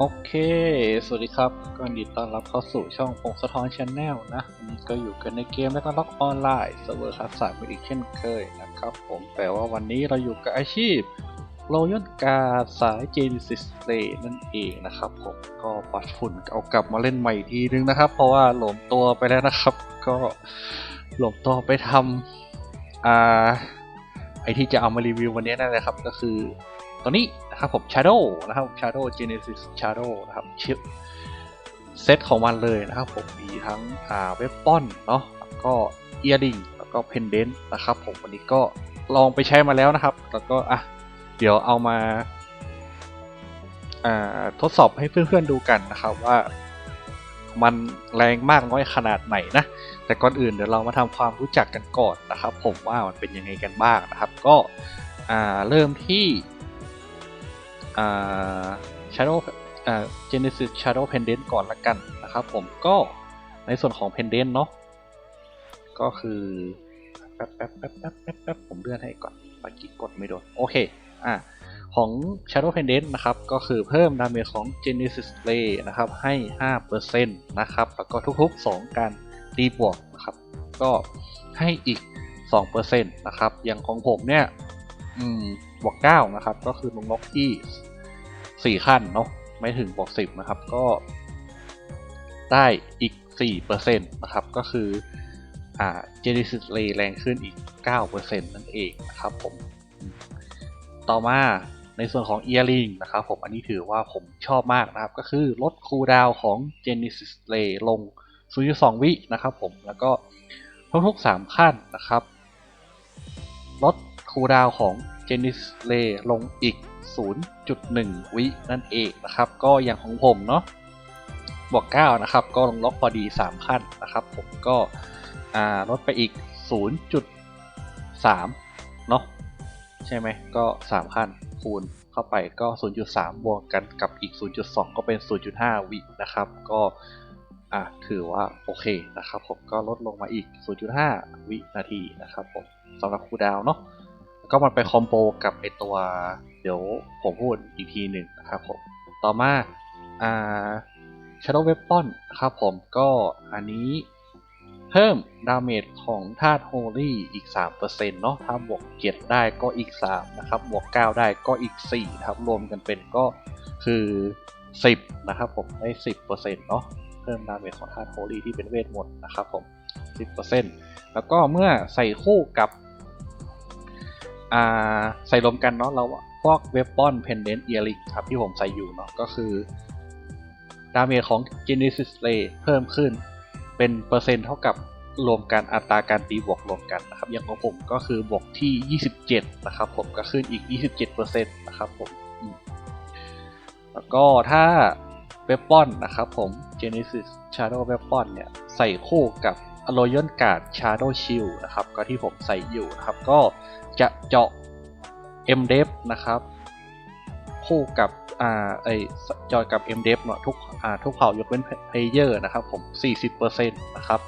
โอเค สวัสดีครับ ก็ยินดีต้อนรับเข้าสู่ช่องพงสะท้อนชาแนลนะวันนี้ก็อยู่กันในเกมแล้วก็ล็อกออนไลน์เซิร์ฟเวอร์คัสสามอีกเช่นเคยนะครับผมแต่ว่าวันนี้เราอยู่กับอาชีพโรยนการสายเจนซิสเลนั่นเองนะครับผมก็ปัดฝุ่นเอากลับมาเล่นใหม่อีกทีนึงนะครับ เพราะว่าหลมตัวไปแล้วนะครับ ก็หลมตัวไปทำอ่าไอที่จะเอามารีวิววันนี้นั่นแหละครับ ก็คือตัวนี้ นะครับผม Shadow นะครับ Shadow Genesis Shadow นะครับชิปเซตของมันเลยนะครับผมมีทั้งอ่าเว็บป้อนเนาะแล้วก็เอียริงแล้วก็เพนเดนต์นะครับผมวันนี้ก็ลองไปใช้มาแล้วนะครับ แล้วก็อะเดี๋ยวเอามาทดสอบให้เพื่อนๆดูกันนะครับว่ามันแรงมากน้อยขนาดไหนนะ แต่ก่อนอื่นเดี๋ยวเรามาทำความรู้จักกันก่อนนะครับ ผมว่ามันเป็นยังไงกันบ้างนะครับ ก็เริ่มที่ อ่า Shadow อ่า Genesis Shadow Pendant ก่อนละกันนะครับผมก็ในส่วนของ Pendant เนาะก็คือแป๊บแป๊บแป๊บแป๊บแป๊บแป๊บผมเลื่อนให้ก่อนเมื่อกี้กดไม่โดน โอเค อ่าของ Shadow Pendant นะครับ ก็คือเพิ่มดาเมจของ Genesis Ray นะครับ ให้ 5%นะครับ แล้วก็ทุกๆ 2 การตีบวกนะครับ ก็ให้อีก 2%นะครับ อย่างของผมเนี่ย อืม บวก 9 นะครับ ก็คือลงล็อกที่ 4ขั้นเนาะไม่ถึงบวก10นะครับ ก็ได้อีก4%นะครับ ก็คืออ่า Genesis Ray แรงขึ้นอีก 9%นั่นเองนะครับผม ต่อมาในส่วนของ Earring นะครับผมอันนี้ถือว่าผมชอบมากนะครับ ก็คือลดคูลดาวของ Genesis Ray ลง 0.2 วินะครับผมแล้วก็ทุกๆ 3 ขั้นนะครับ ลดคูลดาวของ Genesis Ray ลงอีก 0.1 วินั่นเองนะครับ ก็อย่างของผมเนาะบวก 9 นะครับ ก็ลงล็อกพอดี 3 ขั้นนะครับ ผมก็ลดไปอีก 0.3 เนาะใช่ไหมก็ 3 ขั้นคูณเข้าไปก็ 0.3 บวกกันกับอีก 0.2 ก็เป็น 0.5 วินะครับ ก็ถือว่าโอเคนะครับ ผมก็ลดลงมาอีก 0.5 วินาทีนะครับผมสำหรับคูดาวเนาะ ก็มันไปคอมโบกับไอตัว เดี๋ยวผมพูดอีกทีหนึ่งนะครับผม ต่อมาอ่า Shadow Weapon นะครับผมก็อันนี้เพิ่มดาเมจของธาตุ Holy อีก 3%เนาะถ้าบวกเกียรติได้ก็อีก 3 นะครับ บวก 9 ได้ก็อีก 4 นะครับ รวมกันเป็นก็คือ 10 นะครับผมได้ 10%เนาะเพิ่มดาเมจของธาตุ Holy ที่เป็นเวทมนต์นะครับผม 10%แล้วก็เมื่อใส่คู่กับ ใส่รวมกันเนาะเราพวกเวปอนเพนเดนต์เอียริครับที่ผมใส่อยู่เนาะก็คือดาเมจของ Genesis Ray เพิ่มขึ้น เป็นเปอร์เซ็นต์เท่ากับรวมกันอัตราการตีบวกรวมกันนะครับ อย่างของผมก็คือบวกที่ 27 นะครับผมก็ขึ้นอีก 27%นะครับผมอืมแล้วก็ถ้าเวปอนนะครับผม Genesis Shadow Weapon เนี่ย ใส่คู่กับ Royal Guard Shadow Shield นะครับ ก็ที่ผมใส่อยู่นะครับ ก็จะเจาะ m d e f นะครับ คู่กับอ่าไอจอยกับ m d e f เนาะทุกอ่าทุกเผ่ายกเว้นเพลเยอร์นะครับผม 40%นะครับ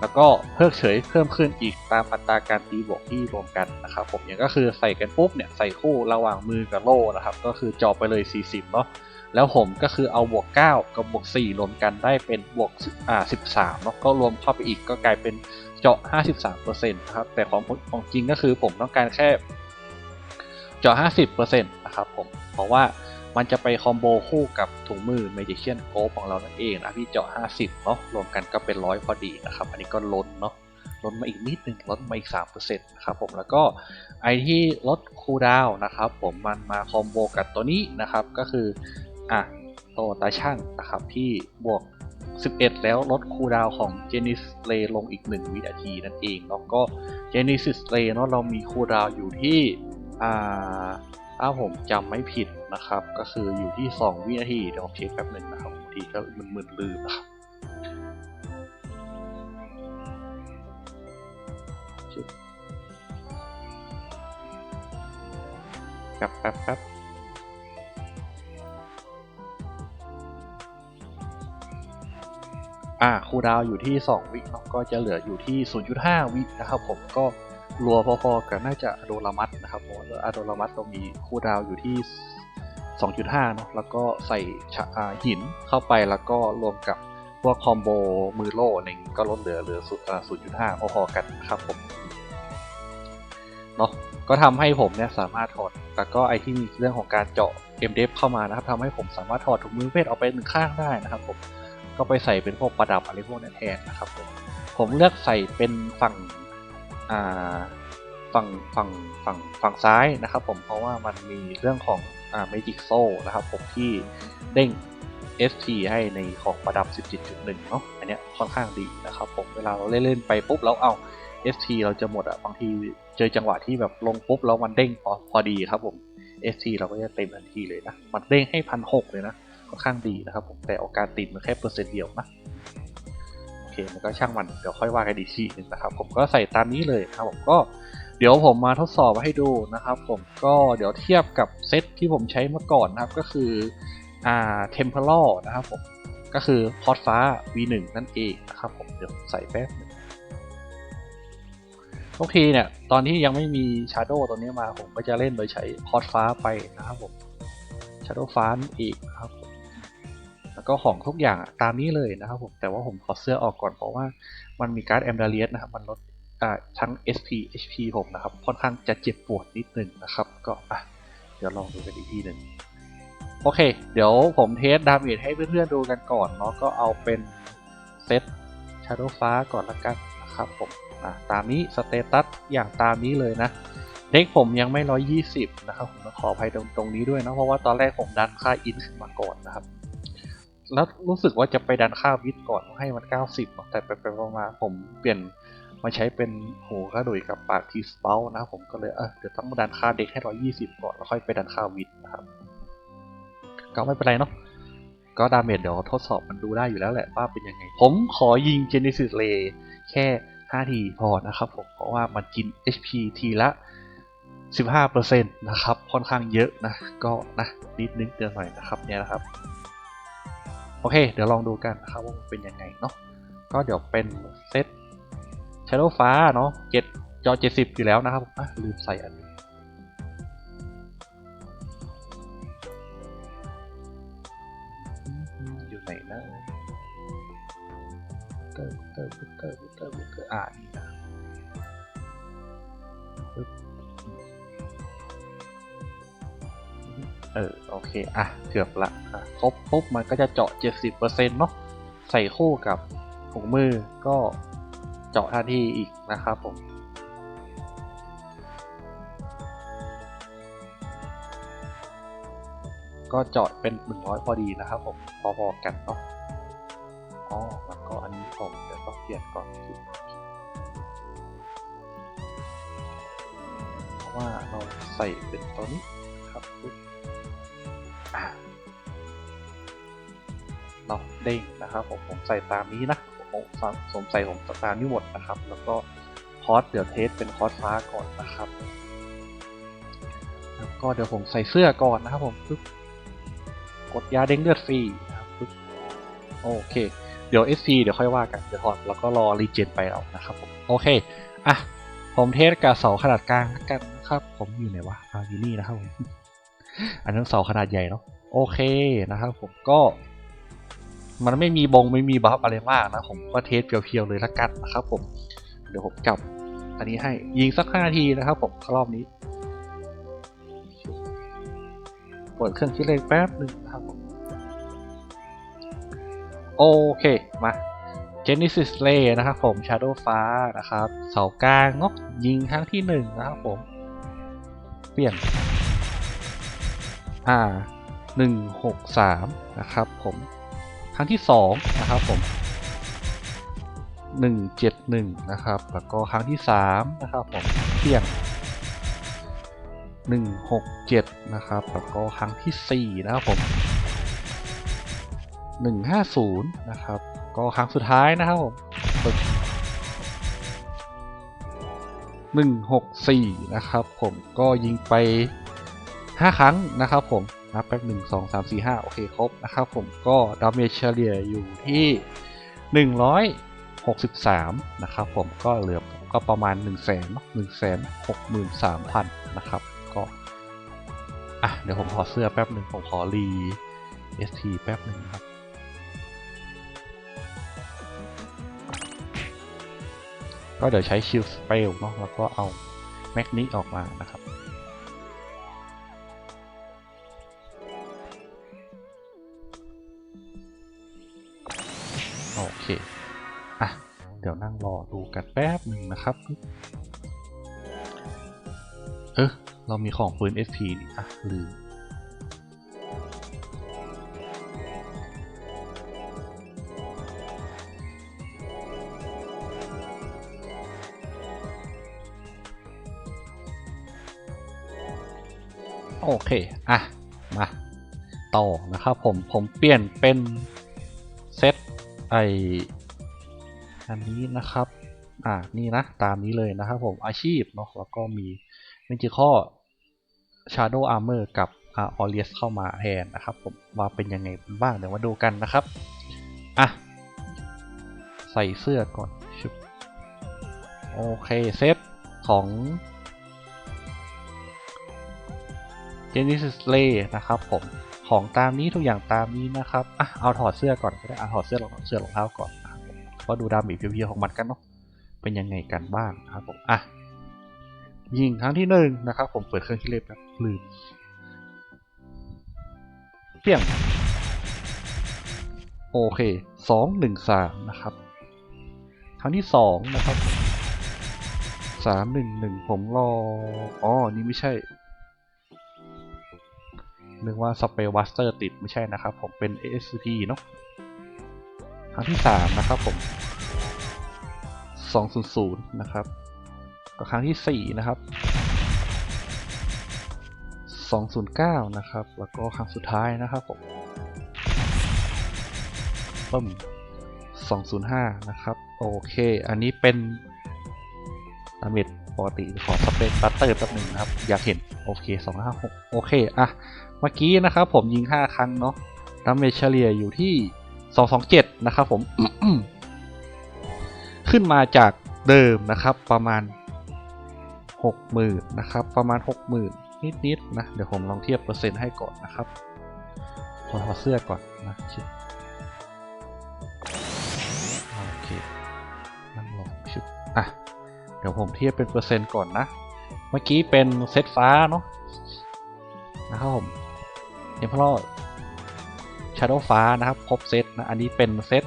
แล้วก็เพิกเฉยเพิ่มขึ้นอีกตามอัตราการตีบวกที่รวมกันนะครับผมอย่างก็คือใส่กันปุ๊บเนี่ยใส่คู่ระหว่างมือกับโล่นะครับ ก็คือจาะไปเลย 40 เนาะ แล้วผมก็คือเอาบวก 9 กับบวก 4 รวมกันได้เป็นบวกอ่า13เนาะก็รวมเข้าไปอีกก็กลายเป็นเจาะ 53%นะครับแต่ของของจริงก็คือผมต้องการแค่เจาะ 50%นะครับผมเพราะว่ามันจะไปคอมโบคู่กับถุงมือ Magician g o ของเรานั่นเองนะพี่เจาะ 50 เนาะรวมกันก็เป็นร้อยพอดีนะครับ อันนี้ก็ลดเนาะลดมาอีกนิดนึงลดมาอีก3%นะครับผมแล้วก็ไอที่ลดคูลดาวน์นะครับผมมันมาคอมโบกับตัวนี้นะครับก็คือ อะโตตาช่างนะครับที่บวก 11 แล้วลดคูลดาวของ Genesis Ray ลงอีก 1 วินาทีนั่นเองแล้วก็ Genesis Ray เนาะเรามีคูลดาวอยู่ที่อ่าถ้าผมจำไม่ผิดนะครับ ก็คืออยู่ที่ 2 วินาทีเดี๋ยวผมเช็คแป๊บหนึ่งนะครับบางทีก็มึนๆลืมนะครับชึบแป๊บแป๊บแป๊บ อ่าคูดาวอยู่ที่ 2 วิเนาะก็จะเหลืออยู่ที่ 0.5 วินะครับผมก็รัวพอๆกับน่าจะอโดรามัสนะครับเพราะว่าอโดรามัสเรามีคูดาวอยู่ที่ 2.5 เนาะแล้วก็ใส่หินเข้าไปแล้วก็รวมกับพวกคอมโบมือโล่อะไรอย่งก็ลดเหลือเหลือสุดอ่า0.5 พอๆกันนะครับผมเนาะก็ทำให้ผมเนี่ยสามารถถอด แล้วก็ไอที่มีเรื่องของการเจาะ MDF เข้ามานะครับทำให้ผมสามารถถอดถุงมือเวทออกไปหนึ่งข้างได้นะครับผม ก็ไปใส่เป็นพวกประดับอะไรพวกนี้นแทนนะครับผมผมเลือกใส่เป็นฝั่งฝั่งฝั่งฝั่งฝั่งซ้ายนะครับผมเพราะว่ามันมีเรื่องของอ่า Magic s o นะครับผมที่เด้ง ST ให้ในของประดับ 17.1 เนาะอันเนี้ยค่อนข้างดีนะครับผมเวลาเราเล่นๆไปปุ๊บแล้วเอา ST เราจะหมดอะบางทีเจอจังหวะที่แบบลงปุ๊บแล้วมันเด้งพอพอดีครับผม ST เราก็จะเต็มทันทีเลยนะมันเด้งให้พันหกเลยนะ ค่อนข้างดีนะครับผมแต่โอกาสติดมันแค่เปอร์เซ็นต์เดียวนะโอเคมันก็ช่างมันเดี๋ยวค่อยว่ากันอีกทีนึงนะครับผมก็ใส่ตามนี้เลยนะครับผมก็เดี๋ยวผมมาทดสอบให้ดูนะครับ ผมก็เดี๋ยวเทียบกับเซตที่ผมใช้เมื่อก่อนนะครับก็คืออ่า Temporal นะครับผมก็คือพอร์ตฟ้า V1 นั่นเองนะครับผมเดี๋ยวใส่แป๊บนึงทุกทีเนี่ยตอนที่ยังไม่มี Shadow ตัวนี้มาผมก็จะเล่นโดยใช้พอร์ตฟ้าไปนะครับผม Shadow ฟ้านั่นเองนะครับผ แล้วก็ของทุกอย่างตามนี้เลยนะครับผม แต่ว่าผมขอเสื้อออกก่อนเพราะว่ามันมีการ์ดแอมดาเลียสนะครับ มันลดทั้ง SP HP ผมนะครับ ค่อนข้างจะเจ็บปวดนิดนึงนะครับ ก็เดี๋ยวลองดูกันอีกทีหนึ่งโอเค เดี๋ยวผมเทสดาเมจให้เพื่อนๆดูกันก่อนเนาะก็เอาเป็นเซต Shadow ฟ้าก่อนละกันนะครับผมอะตามนี้สเตตัสอย่างตามนี้เลยนะเด็กผมยังไม่ 120 นะครับ ผมขออภัยตรงตรงนี้ด้วยนะเพราะว่าตอนแรกผมดันค่าอินขึ้นมาก่อนนะครับ แล้วรู้สึกว่าจะไปดันค่าวิทก่อนให้มัน 90เนอะแต่ไปไปๆมาผมเปลี่ยนมาใช้เป็นโหกระดุยกับปากทีสเปลนะผมก็เลยเออเดี๋ยวต้องดันค่าเด็กให้ 120 ก่อนแล้วค่อยไปดันค่าวิทนะครับ ก็ไม่เป็นไรเนาะก็ดาเมจเดี๋ยวทดสอบมันดูได้อยู่แล้วแหละว่าเป็นยังไง ผมขอยิง Genesis Ray แค่ 5 ทีพอนะครับผมเพราะว่ามันกิน HP ทีละ 15%นะครับค่อนข้างเยอะนะ ก็นะนิดนึงเตือนหน่อยนะครับเนี่ยนะครับ โอเค เดี๋ยวลองดูกันนะครับว่ามันเป็นยังไงเนาะก็เดี๋ยวเป็นเซต Shadow ฟ้าเนาะเจ็ดจอ70อยู่แล้วนะครับอะลืมใส่อันนี้อยู่ไหนนะเตอร์เตอร์เตอร์เตอร์เตอร์อ่านี่นะเออ โอเค อะ เกือบละ ครบปุ๊บมันก็จะเจาะ 70%เนาะใส่คู่กับถุงมือก็เจาะทันทีอีกนะครับผมก็เจาะเป็น 100 พอดีนะครับผม พอๆกันเนาะ อ๋อแล้วก็อันนี้ผมเดี๋ยวต้องเปลี่ยนก่อนเพราะว่าเราใส่เป็นตัวนี้ครับ เราเด้งนะครับผมผมใส่ตามนี้นะผมสมใส่ผมตามนี้หมดนะครับ แล้วก็คอร์สเดี๋ยวเทสเป็นคอร์สฟ้าก่อนนะครับแล้วก็เดี๋ยวผมใส่เสื้อก่อนนะครับผมปึ๊บกดยาเด้งเลือดฟรีนะครับปึ๊บโอเค เดี๋ยว SC เดี๋ยวค่อยว่ากันเดี๋ยวถอดแล้วก็รอรีเจนไปเอานะครับผมโอเคอะผมเทสกับเสาขนาดกลางกันนะครับ ผมอยู่ไหนวะอ่าอยู่นี่นะครับผมอันนั้นเสาขนาดใหญ่เนาะโอเคนะครับผมก็ มันไม่มีบงไม่มีบัฟอะไรมากนะ ผมก็เทสเพียวๆเลยละกันนะครับผม เดี๋ยวผมจับอันนี้ให้ยิงสักห้านาทีนะครับผมรอบนี้เปิดเครื่องคิดเลขแป๊บหนึ่งนะครับผมโอเคมา Genesis Ray นะครับผม Shadow ฟ้านะครับเสากลางเนาะยิงครั้งที่หนึ่งนะครับผม เปลี่ยนอ่าหนึ่งหกสามนะครับผม รั้งที่สองนะครับผมหนึ่งเจ็ดหนึ่งนะครับแล้วก็ครั้งที่สามนะครับผมเปลี่ยนหนึ่งหกเจ็ดนะครับแล้วก็ครั้งที่สี่นะครับผมหนึ่งห้าศูนย์นะครับก็ครั้งสุดท้ายนะครับผมหนึ่งหกสี่นะครับผมก็ยิงไปห้าครั้งนะครับผม นับแป๊บหนึ่งสองสามสี่ห้าโอเคครบนะครับผมก็ดาเมจเฉลี่ยอยู่ที่หนึ่งร้อยหกสิบสามนะครับผมก็เหลือก็ประมาณ1นึ่งแสนหนึ่งแสนหกหมื่นสามพันนะครับก็อะเดี๋ยวผมขอเสื้อแป๊บหนึ่งผมขอรี ST แป๊บหนึ่งครับก็เดี๋ยวใช้ชิลสเปลเนาะแล้วก็เอาแมกนีออกมานะครับ อเคอะ เดี๋ยวนั่งรอดูกันแป๊บหนึ่งนะครับ เออเรามีของปืน SP นี่อะลืมโอเค อะ มา ต่อนะครับผม ผมเปลี่ยนเป็น ไออันนี้นะครับ อ่า นี่นะ ตามนี้เลยนะครับผมอาชีพเนาะ แล้วก็มีเมจิข้อ Shadow Armor กับอ่า a u r e u s เข้ามาแทนนะครับผม ว่าเป็นยังไงบ้างเดี๋ยวมาดูกันนะครับ อะ ใส่เสื้อก่อนชุบโอเค เซตของ Genesis Lay นะครับผม ของตามนี้ทุกอย่างตามนี้นะครับอะเอาถอดเสื้อก่อนก็ได้เอาถอดเสื้อรองเสื้อรองเท้าก่อนนะครับผมก็ดูดามจเพียวๆของมันกันเนาะเป็นยังไงกันบ้างนะครับผมอะยิงครั้งที่หนึ่งนะครับ ผมเปิดเครื่องคิดเลขแบบลืมเพียงโอเคสองหนึ่งสามนะครับ ครั้งที่สองนะครับสามหนึ่งหนึ่งผมรออ๋อนี่ไม่ใช่ นึกว่าสเปลวัสเตอร์ติดไม่ใช่นะครับผมเป็น ASP เนาะครั้งที่สามนะครับผมสองศูนย์ศูนย์นะครับ ก็ครั้งที่สี่นะครับสองศูนย์เก้านะครับ แล้วก็ครั้งสุดท้ายนะครับผมปึ้มสองศูนย์ห้านะครับ โอเค อันนี้เป็นดาเมจปกติขอสเปซบัตเตอร์แป๊บหนึ่งนะครับ อยากเห็น โอเคสองห้าหกโอเค อะ เมื่อกี้นะครับผมยิง 5 ครั้งเนาะดาเมจเฉลี่ยอยู่ที่ 227 นะครับผม ขึ้นมาจากเดิมนะครับประมาณ 60,000นะครับประมาณ 60,000 นิดๆนะเดี๋ยวผมลองเทียบเปอร์เซ็นต์ให้ก่อนนะครับขอถอดเสื้อก่อนนะชิบโอเคนั่งลงชิบอะเดี๋ยวผมเทียบเป็นเปอร์เซ็นต์ก่อนนะ เมื่อกี้เป็นเซตฟ้าเนาะนะครับผม เอ็มพลอชาร์โดฟ้านะครับครบเซตนะอันนี้เป็นเซต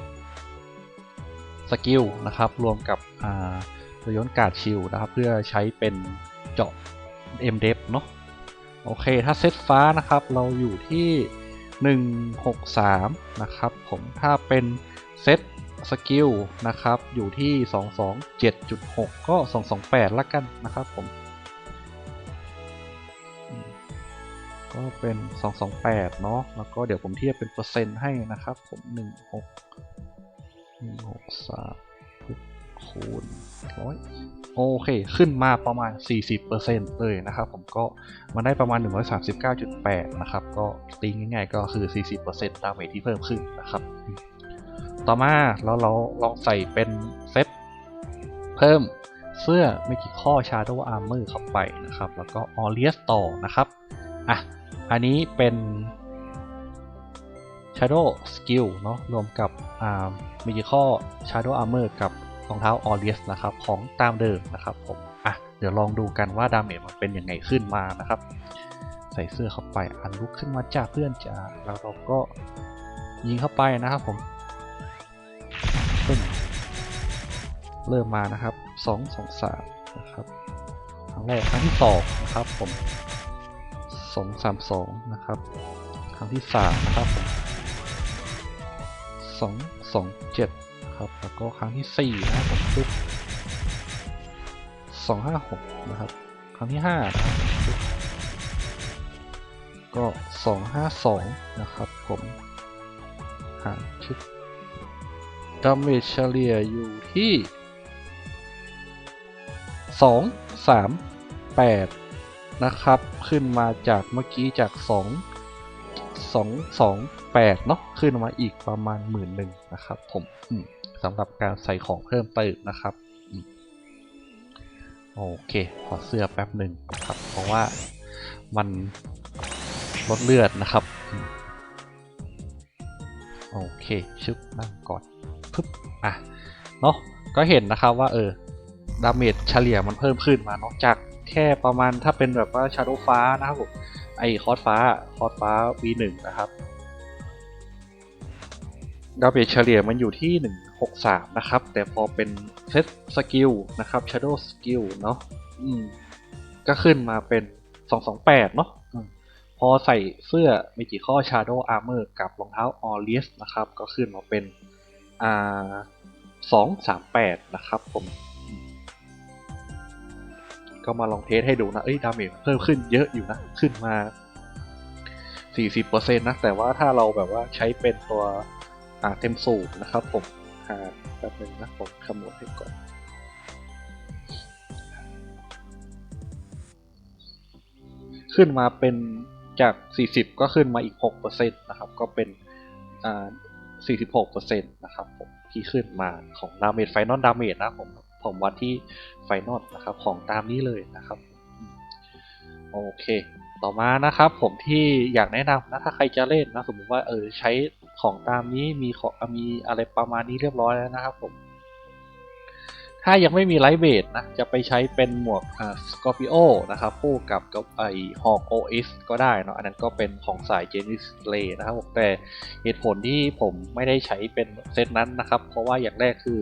สกิลนะครับรวมกับอ่าตัวยนกาดชิลนะครับ เพื่อใช้เป็นเจาะ m d e p เนาะโอเค ถ้าเซตฟ้านะครับ เราอยู่ที่ 163 นะครับ ผมถ้าเป็นเซตสกิลนะครับ อยู่ที่ 227.6 ก็ 228 ละกันนะครับผม ก็เป็น 228 เนาะแล้วก็เดี๋ยวผมเทียบเป็นเปอร์เซ็นต์ให้นะครับผม 16 163คูณร้อยโอเค ขึ้นมาประมาณ 40%เลยนะครับ ผมก็มันได้ประมาณ 139.8 นะครับ ก็ตีง่ายๆก็คือ 40%ดาเมจที่เพิ่มขึ้นนะครับ ต่อมาแล้วเราลองใส่เป็นเซตเพิ่มเสื้อเมกิข้อ Shadow Armor เข้าไปนะครับ แล้วก็ a u r e u s ต่อนะครับ อะ อันนี้เป็น Shadow Skill เนาะรวมกับอ่า Magical Shadow Armor กับรองเท้า a u r e u s นะครับ ของตามเดิมนะครับผมอะเดี๋ยวลองดูกันว่าดาเมจมันเป็นยังไงขึ้นมานะครับ ใส่เสื้อเข้าไปอันลุกขึ้นมาจากเพื่อนจ้าแล้วเราก็ยิงเข้าไปนะครับผมปึ้งเริ่มมานะครับ 2 2 3นะครับครั้งแรกครั้งที่2นะครับผม สองสามสองนะครับ ครั้งที่สามนะครับผมสองสองเจ็ดครับ แล้วก็ครั้งที่สี่นะครับผมปึ๊บสองห้าหกนะครับ ครั้งที่ห้านะครับก็สองห้าสองนะครับผมหารชุดดาเมจเฉลี่ยอยู่ที่สองสามแปด นะครับ ขึ้นมาจากเมื่อกี้จาก 2 2 2 8เนาะขึ้นมาอีกประมาณหมื่นหนึ่งนะครับ ผมสำหรับการใส่ของเพิ่มเติมนะครับโอเคขอเสื้อแป๊บหนึ่งนะครับ เพราะว่ามันลดเลือดนะครับโอเคชึบนั่งก่อนปึ๊บอะเนาะก็เห็นนะครับว่าเออดาเมจเฉลี่ยมันเพิ่มขึ้นมาเนาะจาก แค่ประมาณถ้าเป็นแบบว่าชาโดฟ้านะครับผมไอคอร์สฟ้าคอร์สฟ้า V1 นะครับดาเมจเฉลี่ยมันอยู่ที่ 163 นะครับ แต่พอเป็นเซตสกิลนะครับ Shadow Skill เนาะอืม ก็ขึ้นมาเป็น 228 เนาะอืมพอใส่เสื้อ Magical Shadow Armor กับรองเท้า a u r e u s นะครับ ก็ขึ้นมาเป็นอ่า238 นะครับผมอืม ก็มาลองเทสให้ดูนะ เอ้ย ดาเมจเพิ่มขึ้นเยอะอยู่นะ ขึ้นมา 40%นะ แต่ว่าถ้าเราแบบว่าใช้เป็นตัวอ่าเต็มสูตรนะครับผมอ่าแป๊บนึงนะผมคำนวณให้ก่อนขึ้นมาเป็นจาก 40 ก็ขึ้นมาอีก 6%นะครับ ก็เป็นอ่า46%นะครับผมที่ขึ้นมาของดาเมจไฟนอลดาเมจนะผม ผมวัดที่ไฟนอลนะครับของตามนี้เลยนะครับ โอเค ต่อมานะครับ ผมที่อยากแนะนำนะถ้าใครจะเล่นนะสมมติว่าเออใช้ของตามนี้มีของมีอะไรประมาณนี้เรียบร้อยแล้วนะครับผม ถ้ายังไม่มีไลท์เบดนะ จะไปใช้เป็นหมวกสกอร์ปิโอนะครับ คู่กับกับไอฮอกโอเอสก็ได้เนาะอันนั้นก็เป็นของสายเจนิสเลนะครับแต่เหตุผลที่ผมไม่ได้ใช้เป็นเซตนั้นนะครับ เพราะว่าอย่างแรกคือ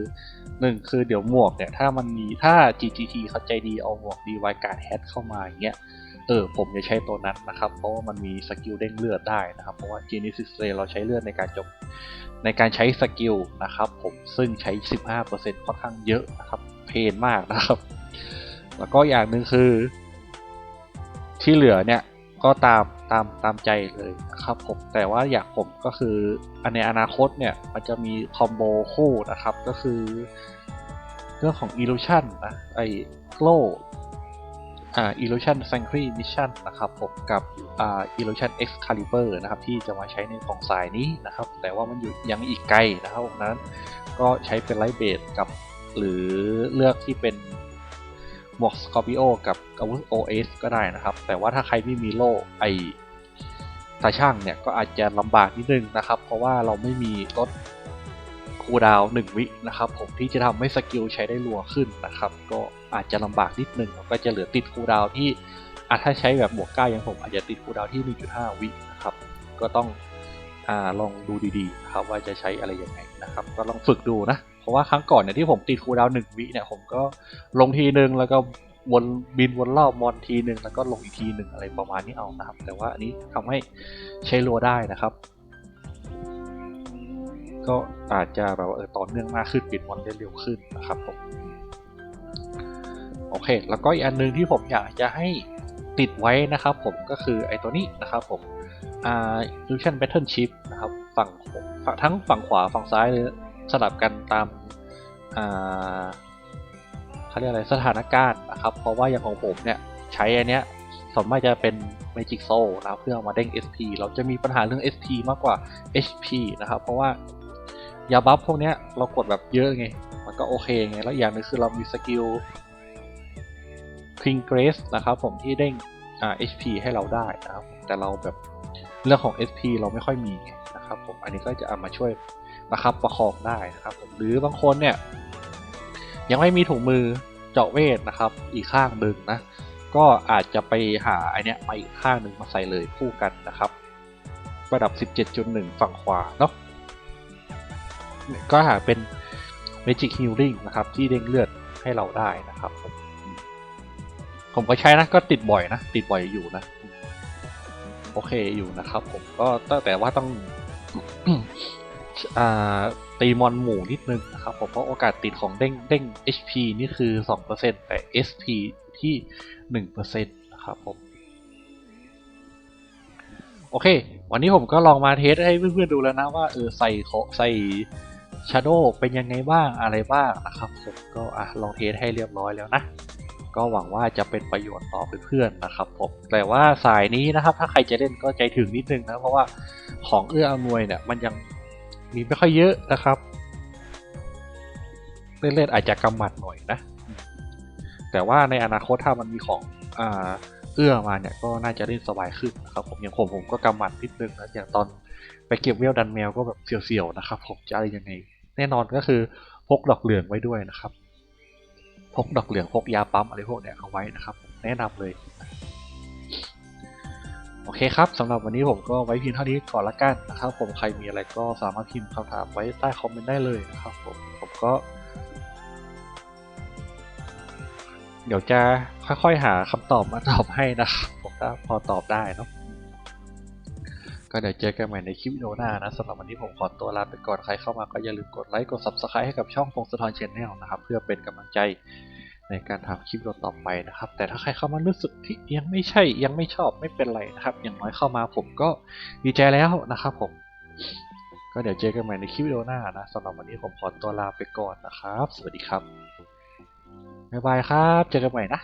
หนึ่งคือเดี๋ยวหมวกเนี่ย ถ้ามันมีถ้า GGT เขาใจดีเอาหมวกดีวายการแฮทเข้ามาอย่างเงี้ยเออผมจะใช้ตัวนั้นนะครับ เพราะว่ามันมีสกิลเด้งเลือดได้นะครับ เพราะว่า Genesis Ray เราใช้เลือดในการจบ ในการใช้สกิลนะครับผมซึ่งใช้ 15%ค่อนข้างเยอะนะครับ เพนมากนะครับ แล้วก็อย่างหนึ่งคือ ที่เหลือเนี่ยก็ตามตามตามใจเลยนะครับผมแต่ว่าอยากผมก็คืออันในอนาคตเนี่ยมันจะมีคอมโบคู่นะครับก็คือ เรื่องของ Illusion นะไอ้ Glow อ่า Illusion Sanctuary Mission นะครับผมกับอ่า Illusion Excalibur นะครับที่จะมาใช้ในของสายนี้นะครับ แต่ว่ามันอยู่ยังอีกไกลนะครับนั้นก็ใช้เป็นไลท์เบสกับ หรือเลือกที่เป็นหมวกสกอร์ปิโอกับอาวุธ OS ก็ได้นะครับ แต่ว่าถ้าใครไม่มีโล่ไอตาช่างเนี่ยก็อาจจะลำบากนิดนึงนะครับ เพราะว่าเราไม่มีลด คูลดาวน์หนึ่งวินะครับผมที่จะทำให้สกิลใช้ได้รัวขึ้นนะครับ ก็อาจจะลำบากนิดนึงก็จะเหลือติดคูลดาวน์ที่อถ้าใช้แบบหมวกก้าอย่างผมอาจจะติดคูลดาวน์ที่ 1.5 วินะครับ ก็ต้องอลองดูดีๆนะครับว่าจะใช้อะไรยังไงนะครับ ก็ลองฝึกดูนะ เพราะว่าครั้งก่อนเนี่ยที่ผมติดคูลดาวน์หนึ่งวิเนี่ยผมก็ลงทีนึงแล้วก็วนบินวนรอบมอนทีนึงแล้วก็ลงอีกทีหนึ่งอะไรประมาณนี้เอานะครับ แต่ว่าอันนี้ทำให้ใช้รัวได้นะครับ ก็อาจจะแบบว่าเออต่อเนื่องมากขึ้นปิดมอนได้เร็วขึ้นนะครับผมโอเค แล้วก็อีกอันหนึงที่ผมอยากจะให้ติดไว้นะครับผมก็คือไอตัวนี้นะครับผมอ่า Illusion Battle Chip นะครับฝั่งทั้งฝั่งขวาฝั่งซ้ายเลยสลับกันตามอ่าเขาเรียกอะไรสถานการณ์นะครับ เพราะว่าอย่างของผมเนี่ยใช้อันเนี้ยส่วนมากจะเป็น Magic Soul นะเพื่อเอามาเด้ง SP เราจะมีปัญหาเรื่อง SP มากกว่า HP นะครับ เพราะว่า ยาบัฟพวกเนี้ยเรากดแบบเยอะไง มันก็โอเคไง แล้วอย่างหนึงคือเรามีสกิล k i n g Grace นะครับผมที่เด้งอ่า HP ให้เราได้นะครับ แต่เราแบบเรื่องของ SP เราไม่ค่อยมีนะครับผม อันนี้ก็จะเอามาช่วยประคับประคองได้นะครับผม หรือบางคนเนี่ย ยังไม่มีถุงมือเจาะเวทนะครับ อีกข้างหนึ่งนะ ก็อาจจะไปหาไอเนี้ยมาอีกข้างหนึ่งมาใส่เลยคู่กันนะครับ ระดับ 17.1 ฝั่งขวาเนาะ ก็หาเป็น Magic Healing นะครับ ที่เด้งเลือดให้เราได้นะครับผมผมก็ใช้นะ ก็ติดบ่อยนะ ติดบ่อยอยู่นะ โอเคอยู่นะครับ ผมก็ตั้งแต่ว่าต้องอตีมอนหมู่นิดนึงนะครับผมเพราะโอกาสติดของเด้งเด้ง HP นี่คือ 2%แต่ SP ที่ 1%นะครับผมโอเค วันนี้ผมก็ลองมาเทสให้เพื่อนๆดูแล้วนะว่าเออใส่โคใส่ Shadow เป็นยังไงบ้างอะไรบ้างนะครับผมก็อะลองเทสให้เรียบร้อยแล้วนะ ก็หวังว่าจะเป็นประโยชน์ต่อเพื่อนๆนะครับผมแต่ว่าสายนี้นะครับ ถ้าใครจะเล่นก็ใจถึงนิดนึงนะเพราะว่าของเอื้ออำนวยเนี่ยมันยังมีไม่ค่อยเยอะนะครับเล่นๆอาจจะกำหมัดหน่อยนะ แต่ว่าในอนาคตถ้ามันมีของอ่าเอื้อมาเนี่ยก็น่าจะเล่นสบายขึ้นนะครับผมอย่างผมผมก็กำหมัดนิดนึงนะอย่างตอนไปเก็บเวลดันแมวก็แบบเสียวๆนะครับผมจะอะไรยังไง แน่นอนก็คือพกดอกเหลืองไว้ด้วยนะครับ พกดอกเหลืองพกยาปั๊มอะไรพวกเนี้ยเอาไว้นะครับ แนะนำเลยโอเคครับสำหรับวันนี้ผมก็ไว้เพียงเท่านี้ก่อนละกันนะครับ ผมใครมีอะไรก็สามารถพิมพ์คำถามไว้ใต้คอมเมนต์ได้เลยนะครับผมผมก็ เดี๋ยวจะค่อยๆหาคำตอบมาตอบให้นะครับผมถ้าพอตอบได้เนาะ ก็เดี๋ยวเจอกันใหม่ในคลิปวิดีโอหน้านะสำหรับวันนี้ผมขอตัวลาไปก่อนใครเข้ามาก็อย่าลืมกดไลค์กด subscribe ให้กับช่องพงศธรชแนลนะครับเพื่อเป็นกำลังใจในการทำคลิปวิดีโอต่อไปนะครับ แต่ถ้าใครเข้ามารู้สึกที่ยังไม่ใช่ยังไม่ชอบไม่เป็นไรนะครับ อย่างน้อยเข้ามาผมก็ดีใจแล้วนะครับผมก็เดี๋ยวเจอกันใหม่ในคลิปวิดีโอหน้านะสำหรับวันนี้ผมขอตัวลาไปก่อนนะครับ สวัสดีครับบ๊ายบายครับ เจอกันใหม่นะ